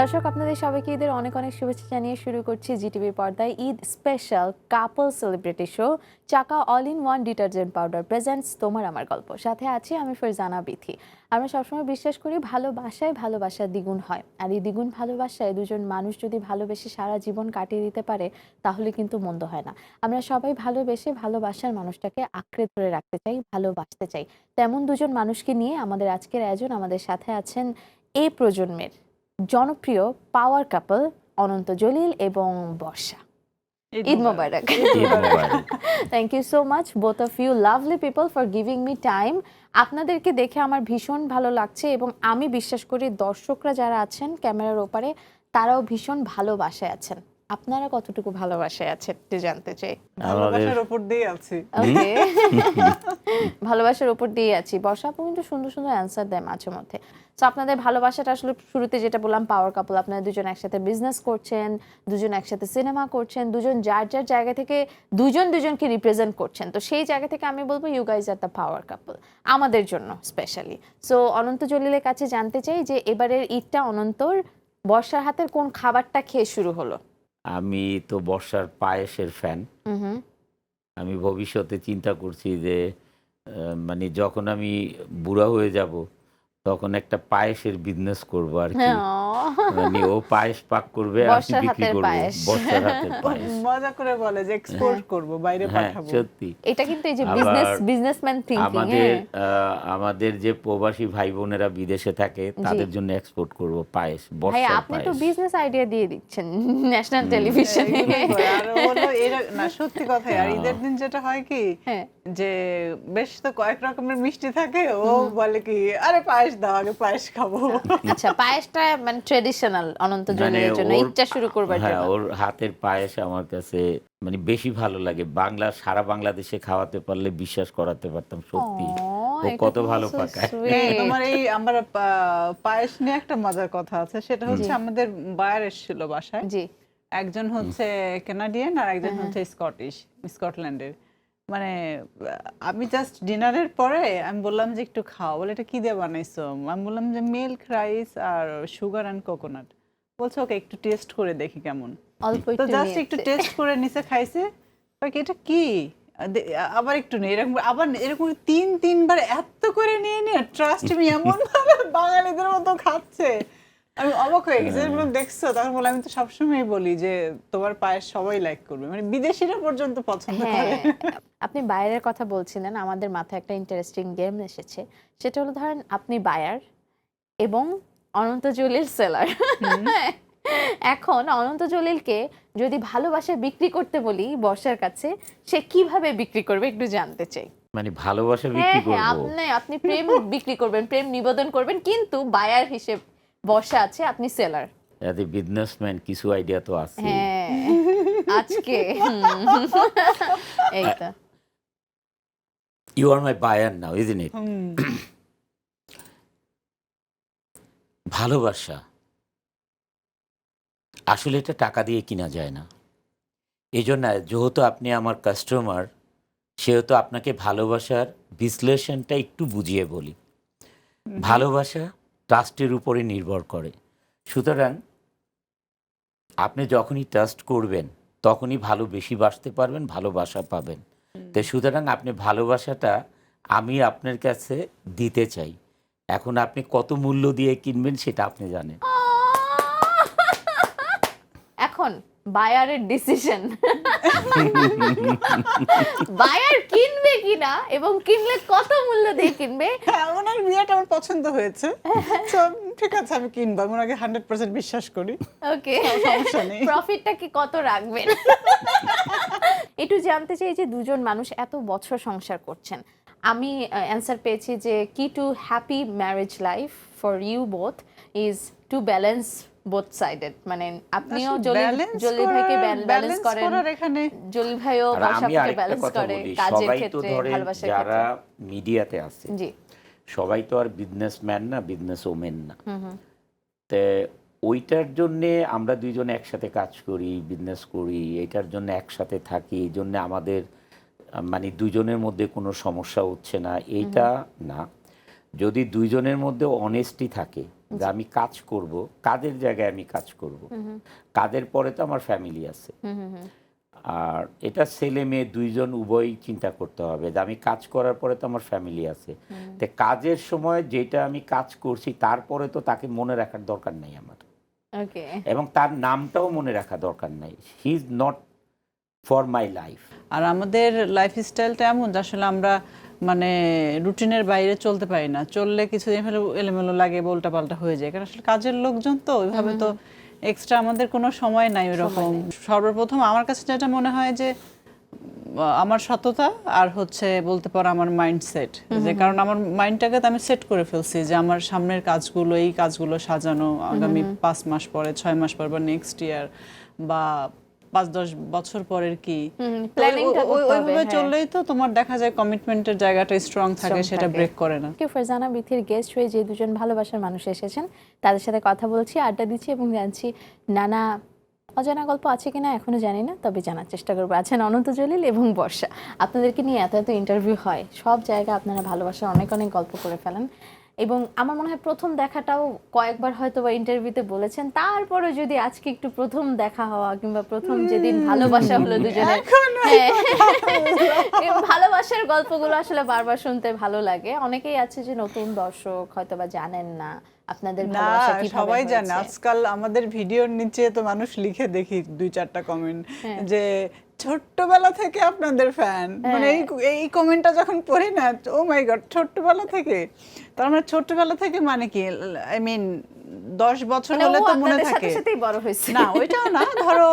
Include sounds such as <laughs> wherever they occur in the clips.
দর্শক, আপনাদের সবাইকে ঈদের অনেক অনেক শুভেচ্ছা জানিয়ে শুরু করছি জিটিভি পর্দায় Eid special couple celebrity show Chaka all in one detergent powder presents তোমার আমার গল্প। সাথে আছি আমি ফরজানা বিথি। আমরা সবসময় বিশ্বাস করি ভালোবাসায় ভালোবাসা দ্বিগুণ হয়। আর এই দ্বিগুণ ভালোবাসায় দুজন মানুষ যদি ভালোবেসে সারা জীবন কাটিয়ে দিতে পারে, তাহলে কিন্তু মন্দ হয় না। আমরা সবাই ভালোবেসে ভালোবাসার মানুষটাকে আঁকড়ে ধরে রাখতে চাই, ভালোবাসতে চাই। তেমন দুজন মানুষকে নিয়ে আমাদের আজকের আয়োজন, আমাদের সাথে আছেন এই প্রজন্মের জনপ্রিয় পাওয়ার কাপল অনন্ত জলিল এবং Barsha. Eid Mubarak. Eid Mubarak. Thank you so much both of you lovely people for giving me time আপনাদেরকে দেখে আমার ভীষণ ভালো লাগছে এবং আমি বিশ্বাস করি দর্শকরা যারা আছেন ক্যামেরার ওপারে তারাও ভীষণ ভালোবাসায় আছেন। আপনারা কতটুকু ভালোবাসায় আছেন একটু জানতে চাই। ভালোবাসার উপর দিয়ে আছি। ওকে <laughs> ভালোবাসার উপর দিয়ে আছি। বর্ষা আপু কিন্তু সুন্দর সুন্দর অ্যান্সার দেয় মাঝে মধ্যে। তো আপনাদের ভালোবাসাটা আসলে শুরুতে যেটা বললাম পাওয়ার কাপল আপনারা দুজন একসাথে বিজনেস করছেন দুজন একসাথে সিনেমা করছেন দুজন যার যার জায়গা থেকে দুজন দুজনকে রিপ্রেজেন্ট করছেন। তো সেই জায়গা থেকে আমি বলব you guys are the power couple আমাদের জন্য স্পেশালি সো অনন্ত জলিলের কাছে জানতে চাই যে এবারের ঈদটা অনন্তর বর্ষার হাতের কোন খাবারটা খেয়ে শুরু হলো? আমি তো বর্ষার পায়েসের ফ্যান আমি ভবিষ্যতে চিন্তা করছি যে মানে যখন আমি বুড়া হয়ে যাব তখন একটা পায়েসের বিজনেস করব আর কি। হ্যাঁ। মানে ও পায়েস পাক করবে আমি বিক্রি করব। পায়েস। বর্ষার হাতের পায়েস। মজা করে বলে যে এক্সপোর্ট করব বাইরে হ্যাঁ পাঠাবো। সত্যি। এটা কিন্তু এই যে বিজনেস বিজনেসম্যান থিংকিং আমাদের আমাদের যে প্রবাসী ভাই বোনেরা বিদেশে থাকে তাদের জন্য এক্সপোর্ট করব পায়েস বর্ষার আপনি তো বিজনেস আইডিয়া দিয়ে দিচ্ছেন ন্যাশনাল টেলিভিশনে আর হলো এরা- না সত্যি কথা আর ঈদের দিন যেটা হয় কি হ্যাঁ। যে বেশ তো কয়েক রকমের মিষ্টি থাকে ও বলে কি আরে পায়েস দাও আগে পায়েস খাব। আচ্ছা। পায়েসটা মানে ট্রেডিশনাল অনন্ত মানে জনের জন্য ওর- ঈদটা শুরু করবার হ্যাঁ জন্য। ওর হাতের পায়েস আমার কাছে মানে বেশি ভালো লাগে। বাংলা সারা বাংলাদেশে খাওয়াতে পারলে বিশ্বাস করাতে পারতাম সত্যি। ও কত ভালো পাকায়। তোমার এই আমার পায়েস নিয়ে একটা মজার কথা আছে সেটা হচ্ছে আমাদের বায়ার এসেছিল বাসায়। জি। একজন হচ্ছে কানাডিয়ান আর একজন হচ্ছে স্কটিশ স্কটল্যান্ডের মানে আমি জাস্ট ডিনারের পরে আমি বললাম যে একটু খাও। বলে এটা কি দিয়ে বানাইছো? আমি বললাম যে মিল্ক রাইস আর সুগার অ্যান্ড কোকোনাট বলছে ওকে একটু টেস্ট করে দেখি কেমন। অল্প তো জাস্ট একটু টেস্ট করে নিচে খাইছে। কয় কি, এটা কি? আবার একটু নেই এরকম আবার এরকম তিন তিনবার এত করে নিয়ে নিয়ে ট্রাস্ট মি এমন ভাবে বাঙালিদের মতো খাচ্ছে। আমি অবাক হয়ে গেছি এগুলো দেখছ তখন বলে আমি তো সবসময় বলি যে তোমার পায়েস সবাই লাইক করবে মানে বিদেশিরা পর্যন্ত পছন্দ হ্যাঁ করে। আপনি বাইরের কথা বলছিলেন আমাদের মাথায় একটা ইন্টারেস্টিং গেম এসেছে সেটা হলো ধরেন আপনি বায়ার এবং অনন্ত জলিল সেলার এখন অনন্ত জলিলকে যদি ভালোবাসা বিক্রি করতে বলি বর্ষার কাছে সে কীভাবে বিক্রি করবে একটু জানতে চাই। মানে ভালোবাসা হ্যাঁ বিক্রি হ্যাঁ করব? আপনি আপনি প্রেম বিক্রি করবেন প্রেম নিবেদন করবেন কিন্তু বায়ার হিসেব বর্ষা আছে আপনি সেলার এতে বিজনেসম্যান কিছু আইডিয়া তো আছে হ্যাঁ আজকে। হুম। এই তো। You are my buyer now isn't it ভালোবাসা। আসলে এটা টাকা দিয়ে কিনা যায় না। এই জন্য যেহেতু আপনি আমার কাস্টমার সেহেতু আপনাকে ভালোবাসার বিশ্লেষণটা একটু বুঝিয়ে বলি। ভালোবাসা ট্রাস্টের উপরে নির্ভর করে। সুতরাং আপনি যখনই ট্রাস্ট করবেন তখনই ভালো বেশি বাসতে পারবেন ভালোবাসা পাবেন। তো সুতরাং আপনি ভালোবাসাটা আমি আপনার কাছে দিতে চাই। এখন আপনি কত মূল্য দিয়ে কিনবেন সেটা আপনি জানেন। এখন বায়ারের ডিসিশন বায়ার কিনবে কিনা এবং কিনলে কত মূল্য দিয়ে কিনবে? হ্যাঁ ওনার বিয়েটা আমার পছন্দ হয়েছে। ঠিক আছে আমি কিনবো আমি ওনাকে হান্ড্রেড পার্সেন্ট বিশ্বাস করি। ওকে সমস্যা নেই। প্রফিটটা কি কত রাখবেন? একটু জানতে চাই যে দুজন মানুষ এত বছর সংসার করছেন। আমি অ্যান্সার পেয়েছি যে key to happy marriage life for you both is to balance both sided মানে আপনিও জলি জলি ভাইকে ব্যালেন্স করেন এখানে জলি ভাইও আরেকটা ব্যালেন্স করে কাজের সবাই তো ক্ষেত্রে ভালোবাসার যারা মিডিয়াতে আছে জি। সবাই তো আর বিজনেসম্যান না বিজনেস ওমেন না তে ওইটার জন্যে আমরা দুইজন একসাথে কাজ করি বিজনেস করি এটার জন্য একসাথে থাকি এই জন্য আমাদের মানে দুজনের মধ্যে কোনো সমস্যা হচ্ছে না এইটা না। যদি দুইজনের মধ্যে অনেস্টি থাকে যে আমি কাজ করব কাদের জায়গায় আমি কাজ করব। কাদের পরে তো আমার ফ্যামিলি আছে। আর এটা ছেলে মেয়ে দুইজন উভয়ই চিন্তা করতে হবে যে আমি কাজ করার পরে তো আমার ফ্যামিলি আছে। তো কাজের সময় যেটা আমি কাজ করছি তারপরে তো তাকে মনে রাখার দরকার নেই আমার। এবং তার নামটাও মনে রাখা দরকার নাই। He is not for my life আর আমাদের লাইফস্টাইলটা এমন যে আসলে আমরা মানে রুটিনের বাইরে চলতে পারি না। চললে কিছুদিন ফেলে এলোমেলো লাগে উল্টা পাল্টা হয়ে যায়। কারণ আসলে কাজের লোকজন তো ওইভাবে তো এক্সট্রা আমাদের কোনো সময় নাই ওরকম। সর্বপ্রথম আমার কাছে যেটা মনে হয় যে আমার সততা আর হচ্ছে বলতে পারো আমার মাইন্ডসেট যে কারণ আমার মাইন্ডটাকে তো আমি সেট করে ফেলছি যে আমার সামনের কাজগুলো এই কাজগুলো সাজানো আগামী পাঁচ মাস পরে ছয় মাস পর বা নেক্সট ইয়ার বা পাঁচ দশ বছর পরের কি? ওইভাবে হ্যাঁ। চললেই তো তোমার দেখা যায় কমিটমেন্টের জায়গাটা স্ট্রং থাকে সেটা ব্রেক করে না। ফারজানা বিথির গেস্ট হয়ে যে দুজন ভালোবাসার মানুষ এসেছেন তাদের সাথে কথা বলছি আড্ডা দিচ্ছি এবং জানছি নানা অজানা গল্প আছে কিনা এখনও জানি না তবে জানার চেষ্টা করব। আছেন অনন্ত জলিল এবং বর্ষা। আপনাদেরকে নিয়ে এত এত ইন্টারভিউ হয়। সব জায়গায় আপনারা ভালোবাসার অনেক অনেক গল্প করে ফেলেন। এবং আমার মনে হয় প্রথম দেখাটাও কয়েকবার হয়তো বা ইন্টারভিউতে বলেছেন। তারপরে যদি আজকে একটু প্রথম দেখা হওয়া কিংবা প্রথম যেদিন ভালোবাসা হলো দুজনের হ্যাঁ। ভালোবাসার গল্পগুলো আসলে বারবার শুনতে ভালো লাগে। অনেকেই আছে যে নতুন দর্শক হয়তো বা জানেন না আপনাদের না ভালোবাসা কীভাবে সবাই জানে। আজকাল আমাদের ভিডিওর নিচে তো মানুষ লিখে দেখি দুই চারটা কমেন্ট হ্যাঁ। যে ছোট্টবেলা থেকে আপনাদের ফ্যান মানে এই এই কমেন্টটা যখন পড়ি না ও মাই গড ছোট্টবেলা থেকে? তার মানে ছোট্টবেলা থেকে মানে কি আই মিন দশ বছর মানে হলে তো মনে থাকে। বড় হয়েছে। না ওইটাও না <laughs> ধরো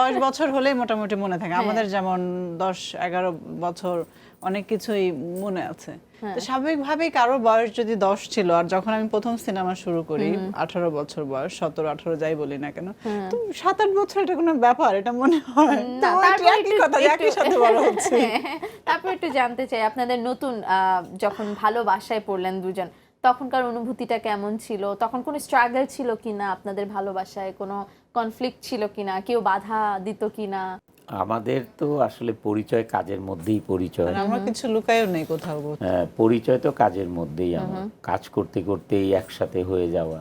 দশ বছর হলেই মোটামুটি মনে থাকে। হ্যাঁ। আমাদের যেমন দশ এগারো বছর অনেক কিছুই মনে আছে। হ্যাঁ। তো স্বাভাবিকভাবেই কারও বয়স যদি দশ ছিল আর যখন আমি প্রথম সিনেমা শুরু করি আঠারো বছর বয়স সতেরো আঠারো যাই বলি না কেন তো সাত আট বছর এটা কোনো ব্যাপার এটা মনে হয় তারপর একটু- কথা একই সাথে বড় হচ্ছে। হ্যাঁ, <laughs> তারপর একটু জানতে চাই আপনাদের নতুন আহ, যখন ভালোবাসায় পড়লেন দুজন তখনকার অনুভূতিটা কেমন ছিল? তখন কোনো স্ট্রাগল ছিল কিনা আপনাদের ভালোবাসায়? কোনো কনফ্লিক্ট ছিল কিনা? কেউ বাধা দিত কিনা? আমাদের তো আসলে পরিচয় কাজের মধ্যেই পরিচয়। আর আমার কিছু লুকায়ও নেই কোথাও কোথাও। হ্যাঁ, পরিচয় তো কাজের মধ্যেই আমার। কাজ করতে করতেই একসাথে হয়ে যাওয়া।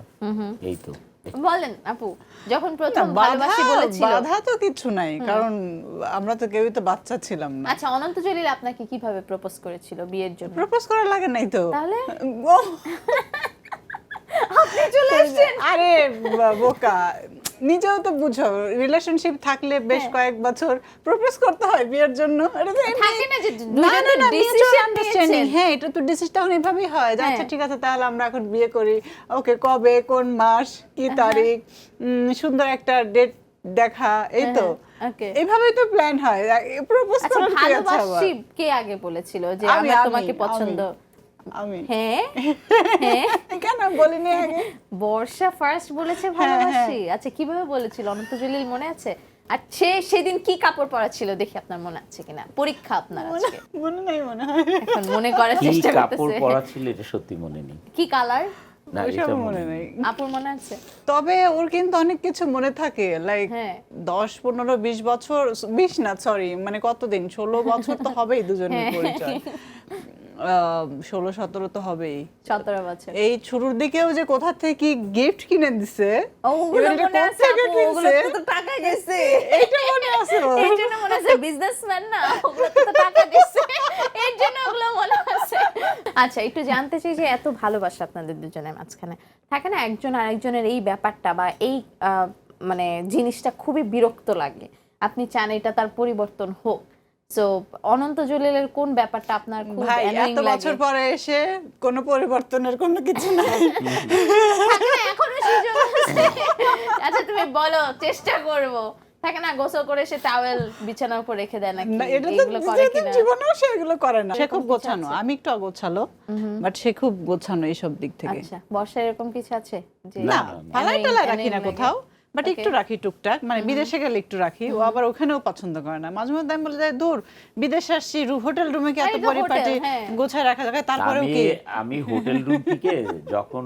এই তো। বলেন আপু যখন প্রথম ভালোবাসি বলেছিল। বাধা তো কিছু নাই কারণ আমরা তো কেউই তো বাচ্চা ছিলাম না। আচ্ছা অনন্ত জলিল আপনাকে কীভাবে প্রপোজ করেছিল বিয়ের জন্য? প্রপোজ করা লাগে নাই তো। তাহলে? আপনি চলে এসেছেন। আরে বোকা। নিজেও তো বুঝো রিলেশনশিপ থাকলে বেশ হ্যাঁ। কয়েক বছর প্রপোজ করতে হয় বিয়ের জন্য এটা তো থাকে না যে না না না ডিসিশন mutual হ্যাঁ এটা তো ডিসিশন এভাবেই হয় যে আচ্ছা হ্যাঁ। ঠিক আছে তাহলে আমরা এখন বিয়ে করি ওকে কবে কোন মাস কি হ্যাঁ। তারিখ সুন্দর একটা ডেট দেখা এই তো ওকে এইভাবেই তো প্ল্যান হয় প্রপোজ আচ্ছা করার কি? ভালোবাসি আগে বলেছিল যে আমি, তোমাকে পছন্দ আমি হ্যাঁ? <laughs> হ্যাঁ? কেন বলিনি আগে? বর্ষা ফার্স্ট বলেছে হ্যাঁ, ভালোবাসি। আচ্ছা কীভাবে বলেছিল? অনন্ত জলিল মনে আছে? আর সে সেদিন কি কাপড় পরা ছিল দেখি আপনার মনে আছে কিনা? পরীক্ষা আপনার আজকে। মনে নাই মনে হয়। এখন মনে করার কি চেষ্টা কাপড় পরা ছিল এটা সত্যি মনে নেই। কি কালার? মনে আপুর মনে আছে? তবে ওর কিন্তু অনেক কিছু মনে থাকে লাইক হ্যাঁ। দশ পনেরো বিশ বছর বিশ না সরি মানে কতদিন? ষোলো বছর তো <laughs> হবেই দুজনের হ্যাঁ। পরিচয়। ষোলো সতেরো তো হবেই। সতেরো বছর। এই শুরুর দিকেও যে কোথা থেকে গিফট কিনে দিছে ওগুলো মনে আছে কোত্থেকে আপু, ওগুলো কিনছে? তো টাকা গেছে। এইটা মনে আছে <laughs> ওর। জন্য মনে আছে বিজনেসম্যান না? ওগুলো তো টাকা দিচ্ছে এর জন্য ওগুলো মনে আছে। আচ্ছা একটু জানতে চাই যে এত ভালোবাসা আপনাদের দুজনের মাঝখানে। থাকে না একজন আরেকজনের এই ব্যাপারটা বা এই মানে জিনিসটা খুবই বিরক্ত লাগে। আপনি চান এটা তার পরিবর্তন হোক। সো অনন্ত জলিলের কোন ব্যাপারটা আপনার খুব ভাই এত বছর পরে এসে কোনো পরিবর্তনের কোনো কিছু নাই। এখনও সুযোগ আচ্ছা তুমি বলো চেষ্টা করব। থাকে না গোসল করে সে টাওয়েল বিছানার উপর রেখে দেয় নাকি? না, এটা তো জীবনেও সে এগুলো করে না। সে খুব গোছানো আমি একটু অগোছালো বাট সে খুব গোছানো এইসব দিক থেকে। আচ্ছা বর্ষার এরকম কিছু আছে? যে না না, না। ফালাই টালাই রাখি না কোথাও। বাট একটু রাখি টুকটাক মানে বিদেশে গেলে একটু রাখি ও আবার ওখানেও পছন্দ করে না। মাঝে মধ্যে আমি বলে যাই দূর বিদেশে আসছি হোটেল রুমে কি এত পরিপাটি হ্যাঁ। গোছায় রাখা যায়? তারপরেও আমি কি? আমি হোটেল রুম থেকে যখন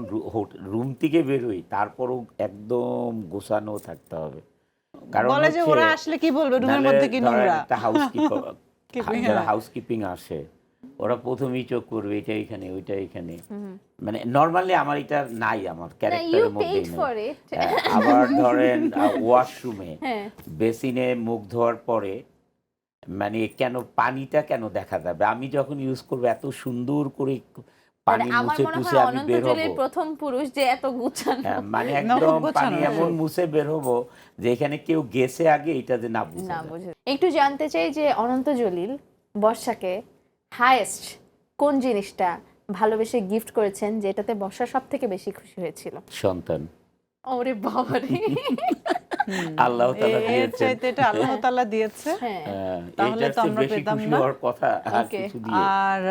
রুম থেকে বেরোই তারপরও একদম গোছানো থাকতে হবে। কারণ বলে যে ওরা আসলে কি বলবে? রুমের মধ্যে কি নোংরা? হ্যাঁ। <laughs> হাউসকিপিং আসে ওরা প্রথমেই চোখ করবে এটা এখানে ওইটা এখানে। মানে নর্মালি আমার এটা নাই আমার ক্যারেক্টারের ইট হ্যাঁ, আবার ধরেন ওয়াশরুমে <laughs> হ্যাঁ। বেসিনে মুখ ধোয়ার পরে মানে কেন পানিটা কেন দেখা যাবে? আমি যখন ইউজ করব এত সুন্দর করে পানি মানে মুছে মনে টুছে আমি বের হব। প্রথম পুরুষ যে এত গুছানো। হ্যাঁ, মানে একদম পানি এমন। মুছে বের হব যে এখানে কেউ গেছে আগে এটা যে না বুঝে না বুঝে একটু জানতে চাই যে অনন্ত জলিল বর্ষাকে হাইয়েস্ট কোন জিনিসটা ভালোবেসে গিফট করেছেন যেটাতে বর্ষা সব থেকে বেশি খুশি হয়েছিল? সন্তান। ওরে বাবারে। আল্লাহ তাআলা দিয়েছেন। এটা আল্লাহ তাআলা দিয়েছে হ্যাঁ। হ্যাঁ, তাহলে তো আমরা পেতাম না। হওয়ার কথা আর কিছু দিয়ে। আর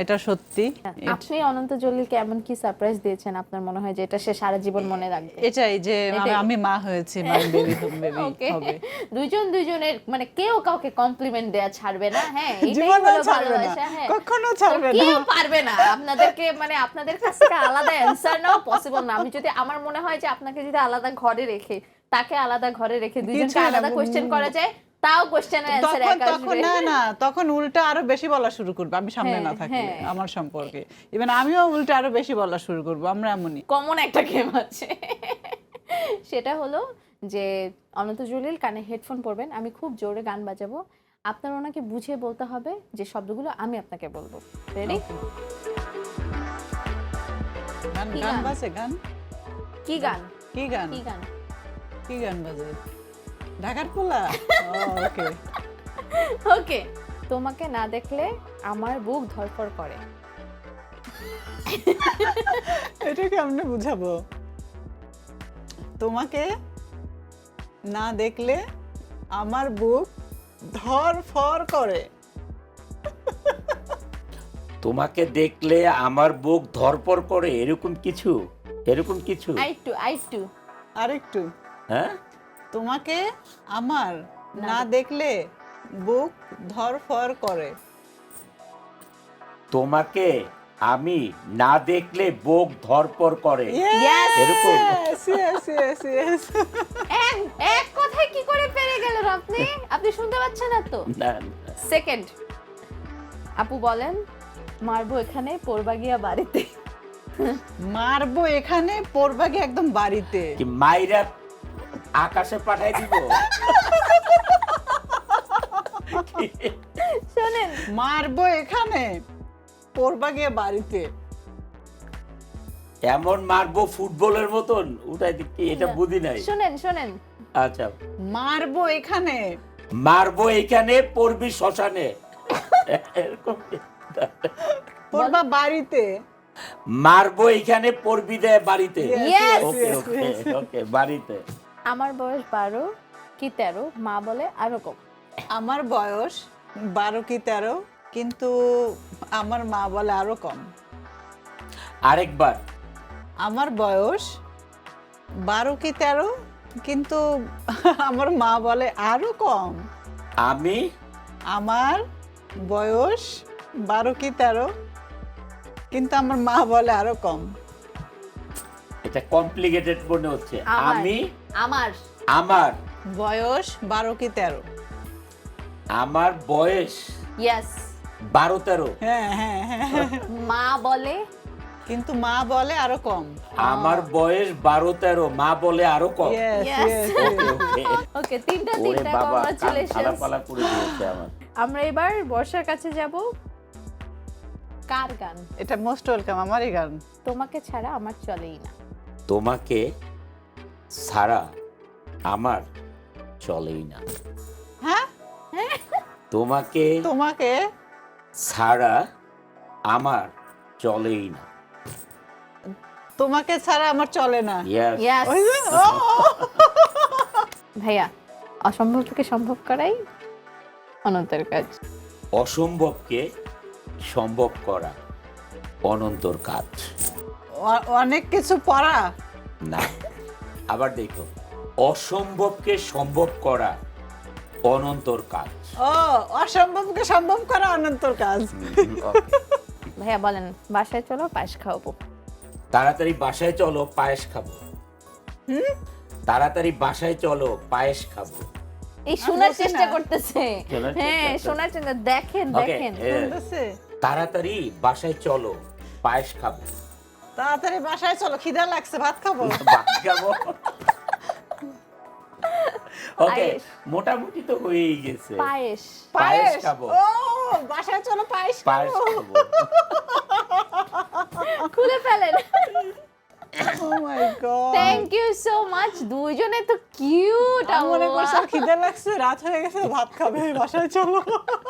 এটা সত্যি। আপনি অনন্ত জলিলকে এমন কি সারপ্রাইজ দিয়েছেন? আপনার মনে হয় যে এটা সে সারা জীবন মনে রাখবে? এটাই যে আমি- মা হয়েছি মা <laughs> বেবি বেবি হবে। দুইজন দুইজনের মানে কেউ কাউকে কমপ্লিমেন্ট দেয়া ছাড়বে না হ্যাঁ এটাই হলো ভালোবাসা হ্যাঁ। কখনো ছাড়বে না। কেউ পারবে না। আপনাদেরকে মানে আপনাদের কাছ থেকে আলাদা অ্যান্সার নাও পসিবল না। আমি যদি আমার মনে হয় যে আপনাকে যদি আলাদা ঘরে রেখে তাকে আলাদা ঘরে রেখে দুইজনকে আলাদা কোশ্চেন করা যায় তাও কোশ্চেনের অ্যান্সার তখন এক তখন না না তখন উল্টা আরও বেশি বলা শুরু করবে আমি সামনে হ্যাঁ, না থাকলে হ্যাঁ। আমার সম্পর্কে। ইভেন আমিও উল্টা আরও বেশি বলা শুরু করব আমরা এমনই। কমন একটা গেম আছে। সেটা হলো যে অনন্ত জলিল কানে হেডফোন পরবেন আমি খুব জোরে গান বাজাবো। আপনার ওনাকে বুঝিয়ে বলতে হবে যে শব্দগুলো আমি আপনাকে বলব। রেডি গান? বাজে গান? কি গান? কি গান? কি গান? কি গান বাজে? ঢাকার পোলা? ওকে ওকে তোমাকে না দেখলে আমার বুক ধরফর করে। এটা কেমনে বুঝাবো? তোমাকে না দেখলে আমার বুক ধর ফর করে। তোমাকে দেখলে আমার বুক ধরপর করে এরকম কিছু? এরকম কিছু? আইটু আইটু আরেকটু। হ্যাঁ? তোমাকে আমার না দেখলে বুক ধর ফর করে। তোমাকে আমি না দেখলে বুক ধরপর করে। এরকম? এক কথায় কি করে পেরে গেলেন আপনি? আপনি শুনতে পাচ্ছেন না তো। সেকেন্ড আপু বলেন মারবো এখানে পড়বা গিয়া বাড়িতে। মারবো এখানে পড়বাগে একদম বাড়িতে। কি মাইরা আকাশে পাঠাই দিব। শোনেন মারবো এখানে। পড়বাগে বাড়িতে। এমন মারবো ফুটবলের মতন উঠাই দিচ্ছি এটা বুঝি নাই। শোনেন শোনেন। আচ্ছা। মারবো এখানে। মারবো এখানে পড়বি শ্মশানে। এরকম পড়বা বাড়িতে। মারবো এখানে পড়বি দেয় বাড়িতে। ওকে ওকে বাড়িতে। আমার বয়স বারো কি তেরো? মা বলে আরও কম। আমার বয়স বারো কি তেরো কিন্তু আমার মা বলে আরও কম। আরেকবার। আমার বয়স বারো কি তেরো কিন্তু আমার মা বলে আরও কম। আমি? আমার বয়স বারো কি তেরো কিন্তু আমার মা বলে আরও কম। এটা কমপ্লিকেটেড মনে হচ্ছে। আমি? আমার আমার বয়স বারো কি তেরো? আমার বয়স ইয়েস বারো তেরো। হ্যাঁ হ্যাঁ হ্যাঁ। মা বলে? কিন্তু মা বলে আরও কম। আমার বয়স বারো তেরো মা বলে আরও কম। ওকে <laughs> তিনটা তিনটা বাবা কান পালা করে দিয়েছে আমার। আমরা এবার বর্ষার কাছে যাব। কার গান? এটা মোস্ট ওয়েলকাম আমারই গান। তোমাকে ছাড়া আমার চলেই না। তোমাকে ছাড়া আমার চলেই না। হ্যাঁ? তোমাকে তোমাকে? ছাড়া আমার চলেই না। তোমাকে ছাড়া আমার চলে না। Yes. ওই ভাইয়া অসম্ভবকে সম্ভব করাই অনন্তের কাজ। অসম্ভবকে সম্ভব করা অনন্তর কাজ। অ- অনেক কিছু পড়া। না। আবার দেখো অসম্ভবকে সম্ভব করা অনন্তর কাজ। ও অসম্ভবকে সম্ভব করা অনন্তর কাজ। ভাইয়া বলেন বাসায় চলো পায়েস খাওয়াবো। তাড়াতাড়ি বাসায় চলো পায়েস খাব। তাড়াতাড়ি বাসায় চলো পায়েস খাব। এই শোনার চেষ্টা করতেছে। হ্যাঁ শোনার চেষ্টা দেখেন দেখেন। শুনতেছে? তাড়াতাড়ি বাসায় চলো পায়েস খাব। তাড়াতাড়ি বাসায় চলো খিদা লাগছে ভাত খাব। <laughs> ভাত খাব। <laughs> ওকে মোটামুটি তো হয়েই গেছে। পায়েস। পায়েস? খাব। ও বাসায় চলো পায়েস খাব। <laughs> খুলে ফেলেন। ইউ সো মাচ দুইজনে তো কিউট মনে করছি খিদে লাগছে রাত হয়ে গেছে ভাত খাবে বাসায় চলো।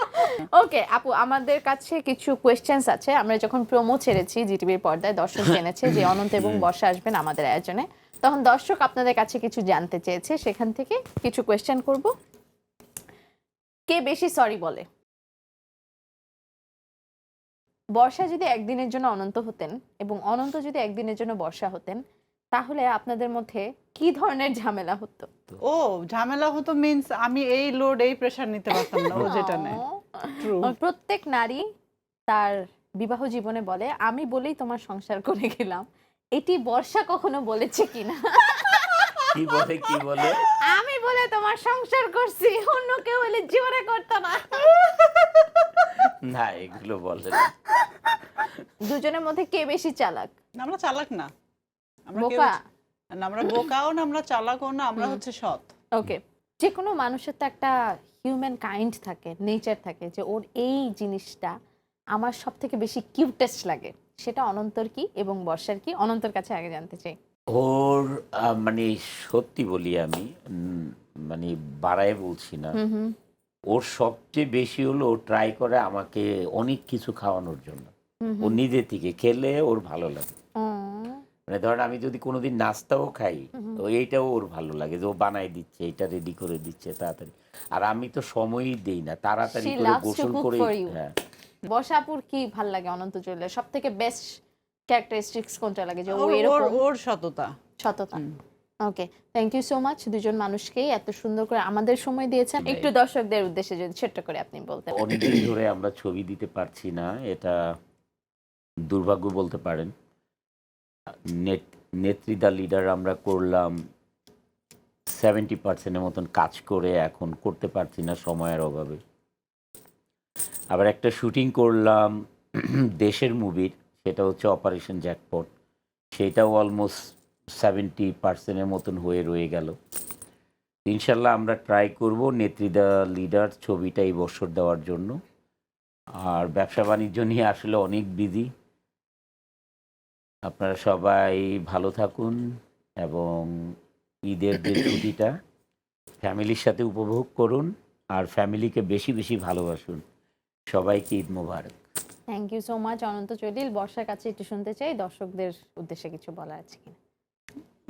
<laughs> ওকে আপু আমাদের কাছে কিছু কোয়েশ্চেন্স আছে। আমরা যখন প্রোমো ছেড়েছি জিটিভির পর্দায় দর্শক <laughs> জেনেছে যে অনন্ত এবং বর্ষা আসবেন আমাদের আয়োজনে। তখন দর্শক আপনাদের কাছে কিছু জানতে চেয়েছে সেখান থেকে কিছু কোয়েশ্চেন করব। কে বেশি সরি বলে? বর্ষা যদি একদিনের জন্য অনন্ত হতেন এবং অনন্ত যদি একদিনের জন্য বর্ষা হতেন তাহলে আপনাদের মধ্যে কি ধরনের ঝামেলা হতো? ও ঝামেলা হতো মিন্স আমি এই লোড এই প্রেশার নিতে পারতাম না ও যেটা নেয়। True. প্রত্যেক নারী তার বিবাহ জীবনে বলে আমি বলেই তোমার সংসার করে গেলাম। এটি বর্ষা কখনো বলেছে কিনা? কি বলে কি বলে? আমি বলে তোমার সংসার করছি অন্য কেউ হলে জীবনে করতো না। না এগুলো বলে না। দুজনের মধ্যে কে বেশি চালাক? আমরা চালাক না। আমরা কেউ- বোকা? না, আমরা বোকাও না আমরা চালাকও না আমরা হচ্ছে সৎ। ওকে যে কোনো মানুষের তো একটা হিউম্যান কাইন্ড থাকে নেচার থাকে যে ওর এই জিনিসটা আমার সব থেকে বেশি কিউটেস্ট লাগে। সেটা অনন্তর কি এবং বর্ষার কি? অনন্তর কাছে আগে জানতে চাই। ওর আহ, মানে সত্যি বলি আমি উম, মানে বাড়ায় বলছি না। হুম হুম। ওর সবচেয়ে বেশি হলো ও ট্রাই করে আমাকে অনেক কিছু খাওয়ানোর জন্য। ও নিজে থেকে খেলে ওর ভালো লাগে। মানে ধরেন আমি যদি কোনোদিন নাস্তাও খাই তো এইটাও ওর ভালো লাগে যে ও বানাই দিচ্ছে এটা রেডি করে দিচ্ছে তাড়াতাড়ি। আর আমি তো সময়ই দেই না তাড়াতাড়ি করে গোসল করে হ্যাঁ। বর্ষাপুর কি ভালো লাগে অনন্ত চলে সব থেকে বেস্ট ক্যারেক্টারিস্টিক্স কোনটা লাগে যে ও ওর- ওর এরকম? ওর সততা। সততা। Okay thank you so much দুজন মানুষকেই এত সুন্দর করে আমাদের সময় দিয়েছেন। একটু দর্শকদের উদ্দেশ্যে যদি ছোট্ট করে আপনি বলতেন। অনেকদিন ধরে আমরা ছবি দিতে পারছি না এটা দুর্ভাগ্য বলতে পারেন। নেট নেত্রীদা লিডার আমরা করলাম সেভেন্টি পার্সেন্টের মতন কাজ করে এখন করতে পারছি না সময়ের অভাবে। আবার একটা শুটিং করলাম দেশের মুভির সেটা হচ্ছে অপারেশন জ্যাকপট সেটাও অলমোস্ট সেভেন্টি পার্সেন্টের মতন হয়ে রয়ে গেল। ইনশাল্লাহ আমরা ট্রাই করব নেত্রীদা লিডার ছবিটা এই বছর দেওয়ার জন্য। আর ব্যবসা বাণিজ্য নিয়ে আসলে অনেক বিধি আপনারা সবাই ভালো থাকুন এবং ঈদের যে ছুটিটা ফ্যামিলির সাথে উপভোগ করুন আর ফ্যামিলিকে বেশি বেশি ভালোবাসুন। সবাইকে Eid Mubarak. Thank you so much Ananta Jalil. বর্ষার কাছে একটু শুনতে চাই দর্শকদের উদ্দেশ্যে কিছু বলা আছে কিনা?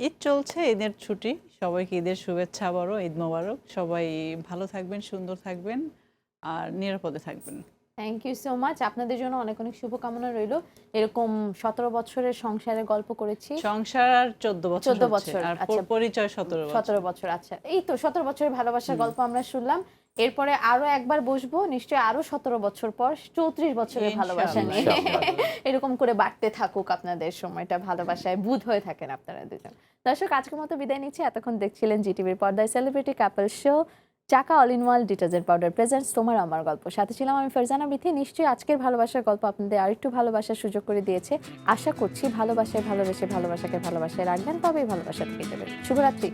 ঈদ চলছে ঈদের ছুটি। সবাইকে ঈদের শুভেচ্ছা বড় ঈদ মোবারক। সবাই ভালো থাকবেন সুন্দর থাকবেন আর নিরাপদে থাকবেন। থ্যাংক ইউ সো মাচ আপনাদের জন্য অনেক অনেক শুভকামনা রইল। এরকম সতেরো বছরের সংসারের গল্প করেছি। সংসার আর চোদ্দ বছর 14 হচ্ছে, বছর, আচ্ছা। পরিচয় সতেরো সতেরো বছর আচ্ছা। এই তো সতেরো বছরের ভালোবাসার গল্প আমরা শুনলাম। এরপরে আরও একবার বসবো নিশ্চয়ই আরও সতেরো বছর পর চৌত্রিশ বছরের ভালোবাসা নিয়ে। এরকম করে বাড়তে থাকুক আপনাদের সময়টা ভালোবাসায় বুধ হয়ে থাকেন আপনারা দুজন। দর্শক আজকের মতো বিদায় নিচ্ছি। এতক্ষণ দেখছিলেন জিটিভির পর্দায় celebrity couple show Chaka all in one detergent powder presents তোমার আমার গল্প। সাথে ছিলাম আমি ফেরজানা বিথি। নিশ্চয়ই আজকের ভালোবাসার গল্প আপনাদের আরেকটু ভালোবাসার সুযোগ করে দিয়েছে। আশা করছি ভালোবাসায় ভালোবেসে ভালোবাসাকে ভালোবাসায় রাখবেন, তবেই ভালোবাসা থেকে যাবেন। শুভরাত্রি।